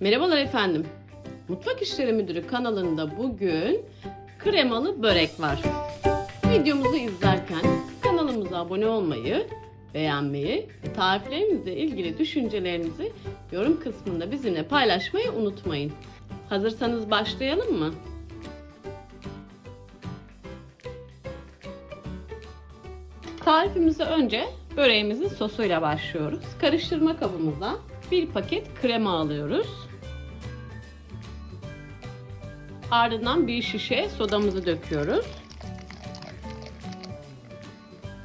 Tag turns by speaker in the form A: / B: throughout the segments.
A: Merhabalar efendim. Mutfak İşleri Müdürü kanalında bugün kremalı börek var. Videomuzu izlerken kanalımıza abone olmayı, beğenmeyi tariflerimizle ilgili düşüncelerinizi yorum kısmında bizimle paylaşmayı unutmayın. Hazırsanız başlayalım mı? Tarifimize önce böreğimizin sosuyla başlıyoruz. Karıştırma kabımıza bir paket krema alıyoruz. Ardından bir şişe sodamızı döküyoruz.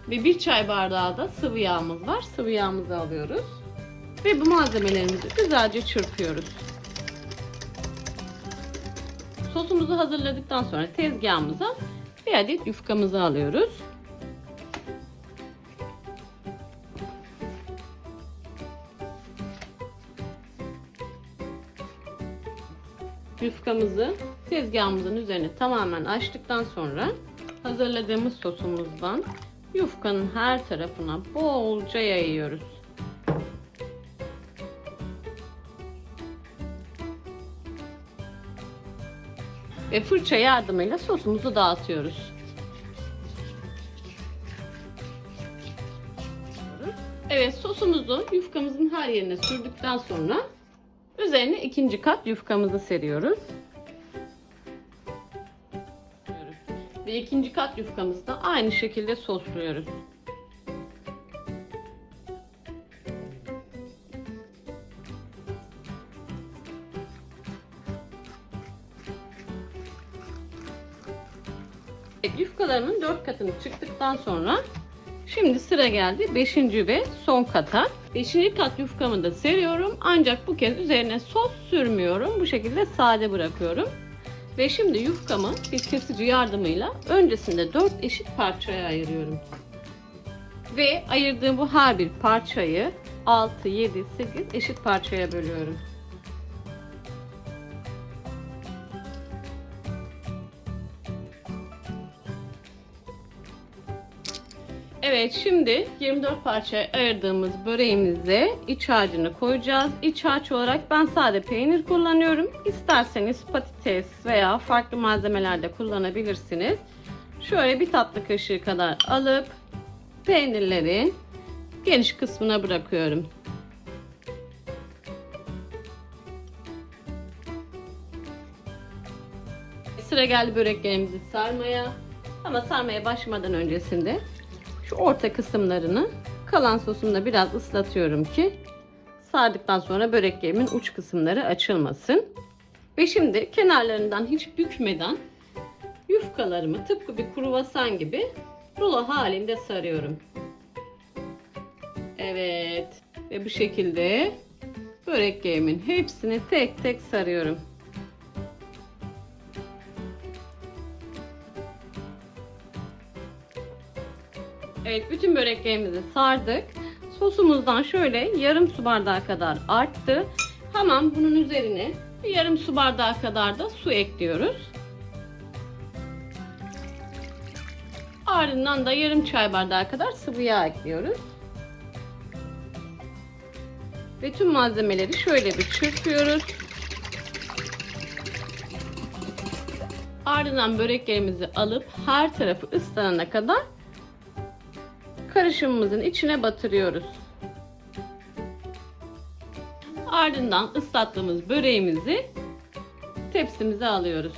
A: Ve bir çay bardağı da sıvı yağımız var. Sıvı yağımızı alıyoruz. Ve bu malzemelerimizi güzelce çırpıyoruz. Sosumuzu hazırladıktan sonra tezgahımıza bir adet yufkamızı alıyoruz. Yufkamızı tezgahımızın üzerine tamamen açtıktan sonra hazırladığımız sosumuzdan yufkanın her tarafına bolca yayıyoruz. Ve fırça yardımıyla sosumuzu dağıtıyoruz. Evet sosumuzu yufkamızın her yerine sürdükten sonra üzerine ikinci kat yufkamızı seriyoruz. Ve ikinci kat yufkamızı da aynı şekilde sosluyoruz. Yufkalarımın dört katını çıktıktan sonra şimdi sıra geldi 5. ve son kata. 5. kat yufkamı da seriyorum ancak bu kez üzerine sos sürmüyorum. Bu şekilde sade bırakıyorum. Ve şimdi yufkamı bir kesici yardımıyla öncesinde 4 eşit parçaya ayırıyorum. Ve ayırdığım bu her bir parçayı 6, 7, 8 eşit parçaya bölüyorum. Evet şimdi 24 parçaya ayırdığımız böreğimize iç harcını koyacağız. İç harç olarak ben sade peynir kullanıyorum. İsterseniz patates veya farklı malzemeler de kullanabilirsiniz. Şöyle bir tatlı kaşığı kadar alıp peynirlerin geniş kısmına bırakıyorum. Sıra geldi böreklerimizi sarmaya. Ama sarmaya başlamadan öncesinde şu orta kısımlarını kalan sosumla biraz ıslatıyorum ki sardıktan sonra böreklerimin uç kısımları açılmasın. Ve şimdi kenarlarından hiç bükmeden yufkalarımı tıpkı bir kruvasan gibi rulo halinde sarıyorum. Evet ve bu şekilde böreklerimin hepsini tek tek sarıyorum. Evet bütün böreklerimizi sardık. Sosumuzdan şöyle yarım su bardağı kadar arttı. Hemen bunun üzerine bir yarım su bardağı kadar da su ekliyoruz. Ardından da yarım çay bardağı kadar sıvı yağ ekliyoruz. Ve tüm malzemeleri şöyle bir çırpıyoruz. Ardından böreklerimizi alıp her tarafı ıslanana kadar karışımımızın içine batırıyoruz. Ardından ıslattığımız böreğimizi tepsimize alıyoruz.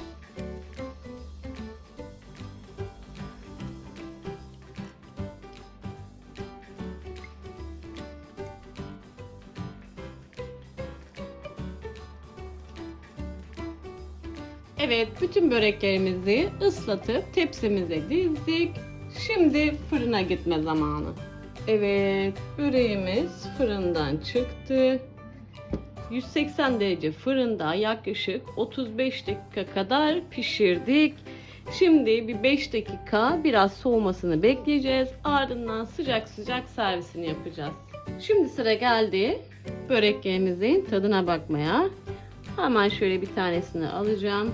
A: Evet, bütün böreklerimizi ıslatıp tepsimize dizdik. Şimdi fırına gitme zamanı. Evet, böreğimiz fırından çıktı. 180 derece fırında yaklaşık 35 dakika kadar pişirdik. Şimdi bir 5 dakika biraz soğumasını bekleyeceğiz. Ardından sıcak sıcak servisini yapacağız. Şimdi sıra geldi böreklerimizin tadına bakmaya. Hemen şöyle bir tanesini alacağım.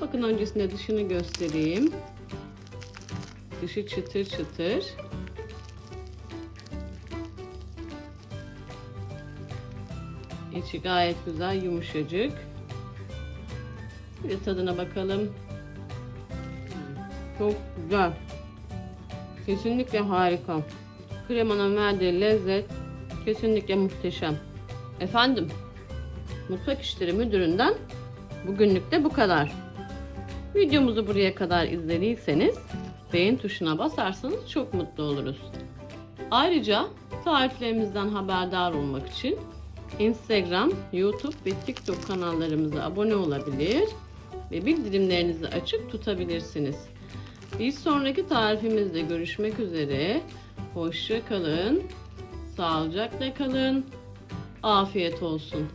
A: Bakın öncesinde dışını göstereyim. Dışı çıtır çıtır. İçi gayet güzel, yumuşacık. Bir tadına bakalım. Çok güzel. Kesinlikle harika. Kremanın verdiği lezzet kesinlikle muhteşem. Efendim, Mutfak İşleri Müdürü'nden bugünlük de bu kadar. Videomuzu buraya kadar izlediyseniz beğen tuşuna basarsanız çok mutlu oluruz. Ayrıca tariflerimizden haberdar olmak için Instagram, YouTube ve TikTok kanallarımıza abone olabilir ve bildirimlerinizi açık tutabilirsiniz. Bir sonraki tarifimizde görüşmek üzere. Hoşça kalın. Sağlıcakla kalın. Afiyet olsun.